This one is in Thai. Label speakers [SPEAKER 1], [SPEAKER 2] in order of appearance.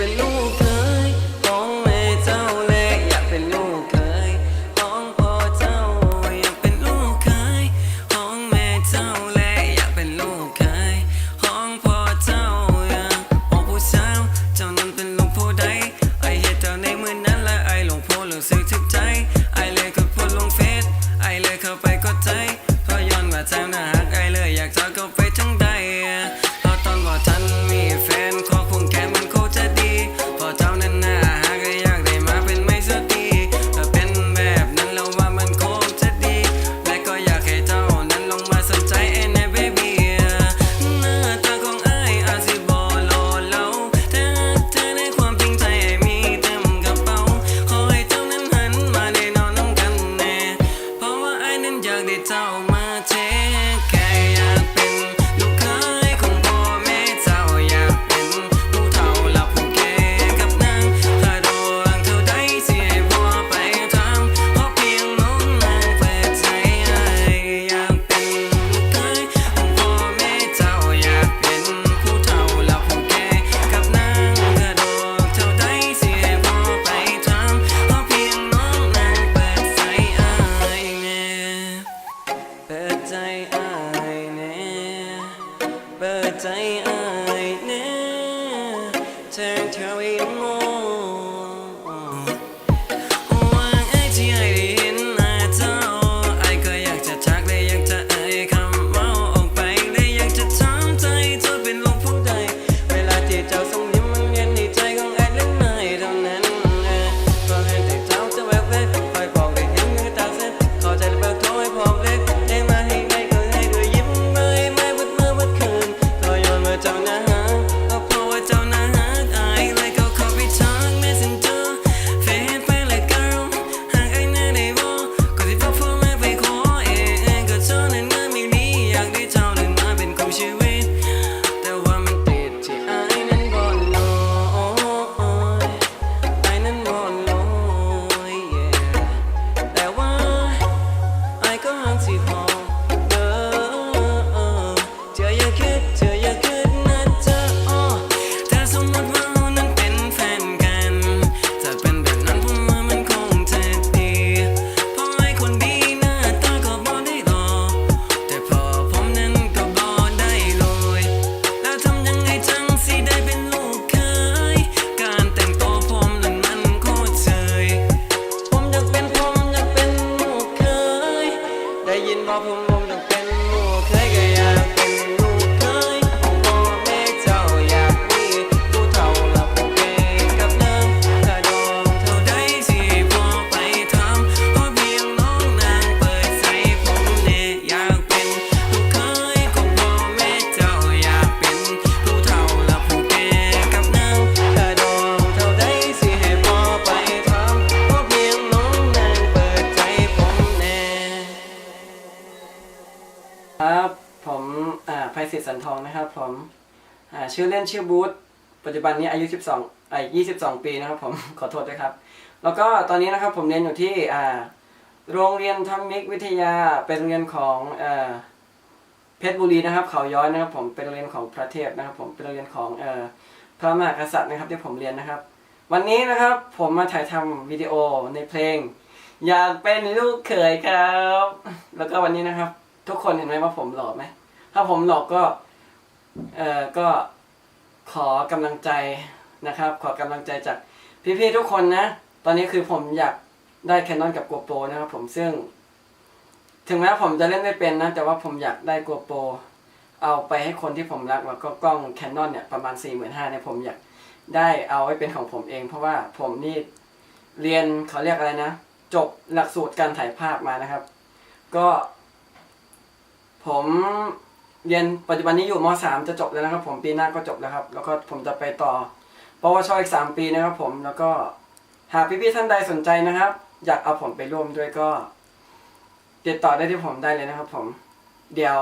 [SPEAKER 1] เป็นลูกเคยของแม่เจ้าแลอยากเป็นลูกเคยของพ่อเจ้าอยากเป็นลูกเคยของแม่เจ้าแลอยากเป็นลูกเคยของพ่อเจ้าอยากโอ้ผู้สาวเจ้านั้นเป็นลูกผู้ใดไอเหตุเจ้าในเมื่อนั้นและไอหลงผู้หลงซื้อทุก เอ่าไพศิษฐ์สันทองนะครับผมชื่อเล่นชื่อบูธปัจจุบันนี้อายุ 12ไอ้22ปีนะครับผมขอโทษด้วยครับ แล้วก็ตอนนี้นะครับผมเรียนอยู่ที่โรงเรียนธรรมิกวิทยาเป็นโรงเรียนของอเพชรบุรีนะครับ เขาย้อยนะครับ ผมเป็นโรงเรียนของพระเทพนะครับ ผมเป็นโรงเรียนของอพระมหากษัตริย์นะครับที่ผมเรียนนะครับ วันนี้นะครับผมมาถ่ายทำวิดีโอในเพลง อยากเป็นลูกเขยครับ แล้วก็วันนี้นะครับ ทุกคนเห็นไหมว่าผมหล่อไหม ถ้าผมหลอก็เอ่อก็ขอกำลังใจนะครับ ขอกำลังใจจากพี่ๆทุกคนนะ ตอนนี้คือผมอยากได้แคนนอนกับ GoPro นะครับผมซึ่ง ถึงแม้ผมจะเล่นไม่เป็นนะ แต่ว่าผมอยากได้ GoPro เอาไปให้คนที่ผมรัก แล้วก็กล้องแคนนอนเนี่ยประมาณ 4 5 0 0 0เนี่ยผมอยากได้เอาไว้เป็นของผมเอง เพราะว่าผมนี่เรียนเขาเรียกอะไรนะ จบหลักสูตรการถ่ายภาพมานะครับ ก็ ผม เรียนปัจจุบันนี้อยู่ม .3 จะจบแล้วนะครับ ผมปีหน้าก็จบแล้วครับ แล้วก็ผมจะไปต่อปวชอีก 3 ปีนะครับ ผมแล้วก็หากพี่ๆท่านใดสนใจนะครับ อยากเอาผมไปร่วมด้วยก็ ติดต่อได้ที่ผมได้เลยนะครับ ผม เดี๋ยว